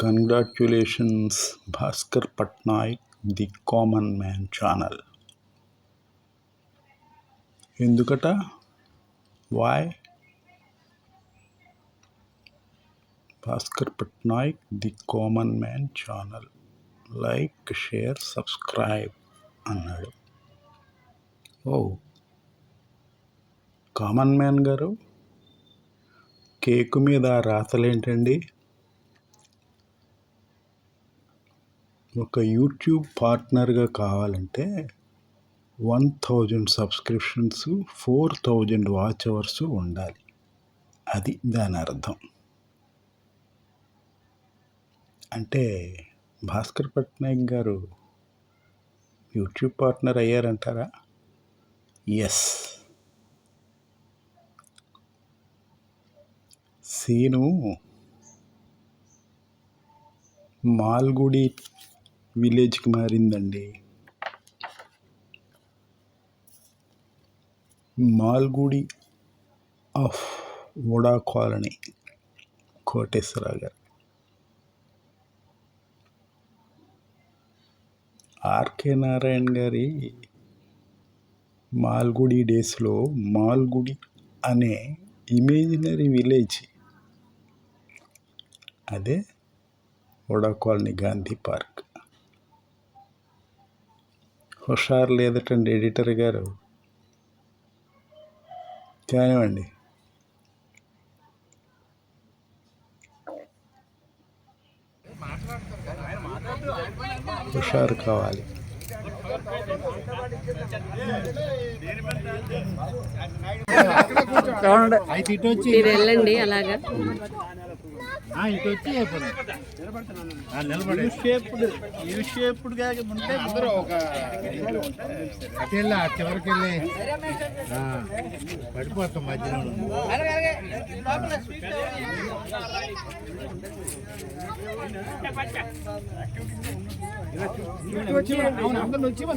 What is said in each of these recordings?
Congratulations Bhaskar Patnaik the common man channel ఎందుకట? Why Bhaskar Patnaik the common man channel like share subscribe అన్నాడు. ఓ. Common man garu? Cake మీద రాతలేంటండి? ఒక YouTube పార్ట్నర్గా కావాలంటే one thousand subscriptions four thousand watch hours ఉండాలి. అది దాని అర్థం. అంటే భాస్కర్ పట్నాయక్ గారు యూట్యూబ్ పార్ట్నర్ అయ్యారంటారా? ఎస్. సీను మాల్గుడి విలేజ్కి మారిందండి Malgudi of Vada colony Koteswararao garu. RK Narayana గారి మాల్గుడి డేస్లో మాల్గుడి అనే ఇమేజినరీ విలేజ్ అదే వడా కాలనీ గాంధీ పార్క్. హుషారు లేదటండి ఎడిటర్ గారు. కానివ్వండి. హుషారు కావాలి. మీరు వెళ్ళండి అలాగా. ఇటు వచ్చి నిలబడి. షేప్డ్ యూ షేప్డ్గా ఉంటే అందరూ ఒక అటు వెళ్ళి ఆ చివరికి వెళ్ళి పడిపోతాం మధ్యలో. అవును? అందరిని వచ్చి ఇంకా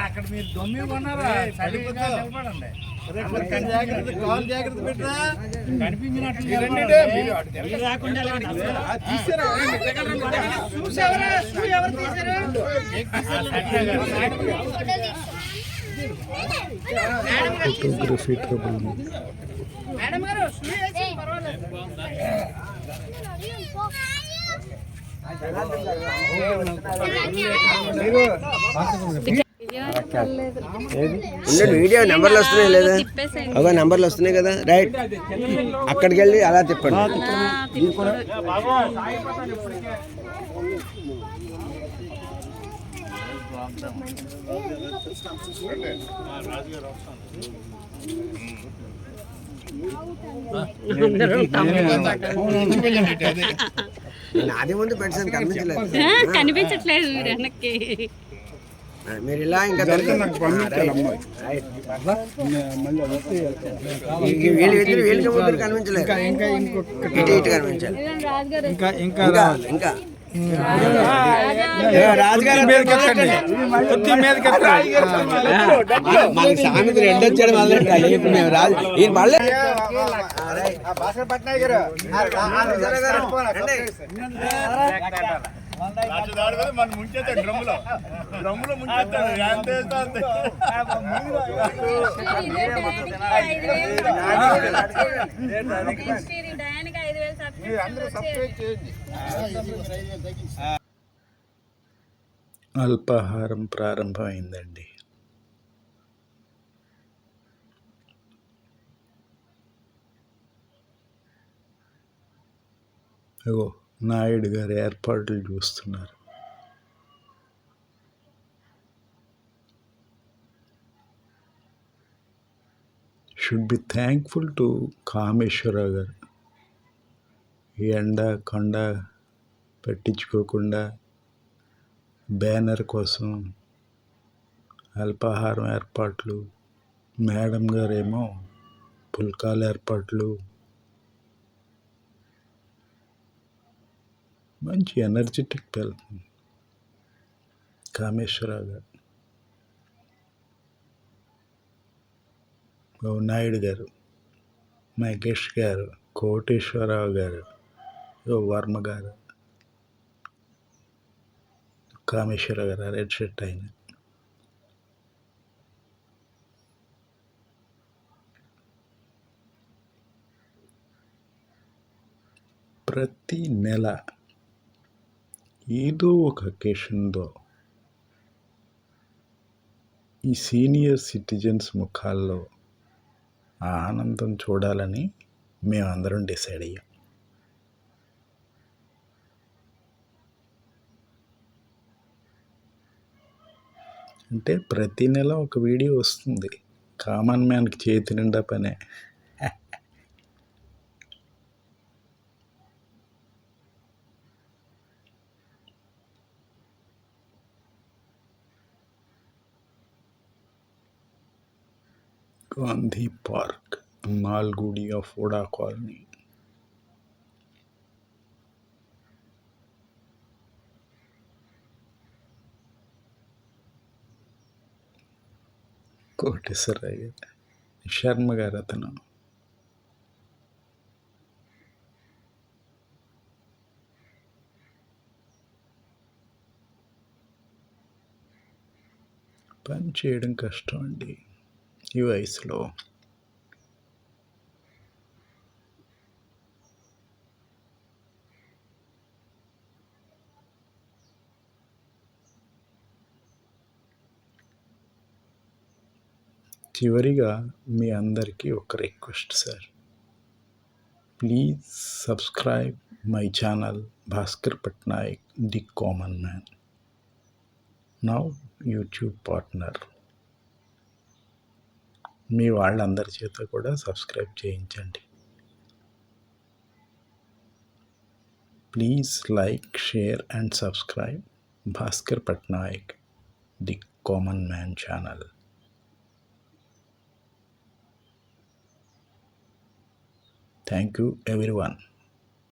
అక్కడ మీరు దొమ్మి కొన్నారా నిలబడండి జాగ్రత్త కాల్ జాగ్రత్త పెట్టరా కనిపించినట్లు రాకుండా ఫోటోగ్రఫీ ట్రబుల్ ఉండండి వీడియో నెంబర్లు వస్తున్నాయి లేదా? ఒక నెంబర్లు వస్తున్నాయి కదా. రైట్. అక్కడికి వెళ్ళి అలా తిప్పండి. నాది ముందు పెట్టాను కనిపించలేదు. కనిపించట్లేదు మీరు వెనక్కి. మీరు ఇలా ఇంకా వీళ్ళు ఇద్దరు వీళ్ళకి ముందు కనిపించలేదు. కనిపించాలి. ఇంకా ఇంకా ఇంకా. రాజుగారు మనకి సామెత రెండు వచ్చాడు మళ్ళీ మేము రాజు ఈయన మళ్ళీ భాస్కర్ పట్నాయక్ గారు మన ముంచేస్తాడు డ్రమ్ములో అల్పాహారం ప్రారంభమైందండి. అగో నాయుడు గారు ఏర్పాట్లు చూస్తున్నారు. Should be thankful to Kameswararao garu. ఎండ కొండ పెట్టించుకోకుండా బ్యానర్ కోసం అల్పాహారం ఏర్పాట్లు మేడం గారేమో పుల్కాల ఏర్పాట్లు మంచి ఎనర్జెటిక్ వెళ్తుంది కామేశ్వరరావు గారు. నాయుడు గారు మహేష్ గారు కోటేశ్వరరావు గారు. వర్మ గారు. కామేశ్వర గారు రెడ్ షర్ట్ ఆయన. ప్రతి నెల ఏదో ఒక అకేషన్లో ఈ సీనియర్ సిటిజన్స్ ముఖాల్లో ఆ ఆనందం చూడాలని మేమందరం డిసైడ్ అయ్యాం. అంటే ప్రతి నెల ఒక వీడియో వస్తుంది. కామన్ మ్యాన్కి చేతి నిండా పనే. Gandhi park Malgudi of Oda colony. Koteswararao garu. Sharma garu అతను. పని చేయడం కష్టం అండి ఈ వయసులో. చివరిగా మీ అందరికీ ఒక request sir. Please subscribe my channel Bhaskar Patnaik the common man. Now YouTube partner. మీ వాళ్ళందరి చేత కూడా సబ్స్క్రైబ్ చేయించండి. Please like share and subscribe Bhaskar Patnaik the common man channel. Thank you everyone.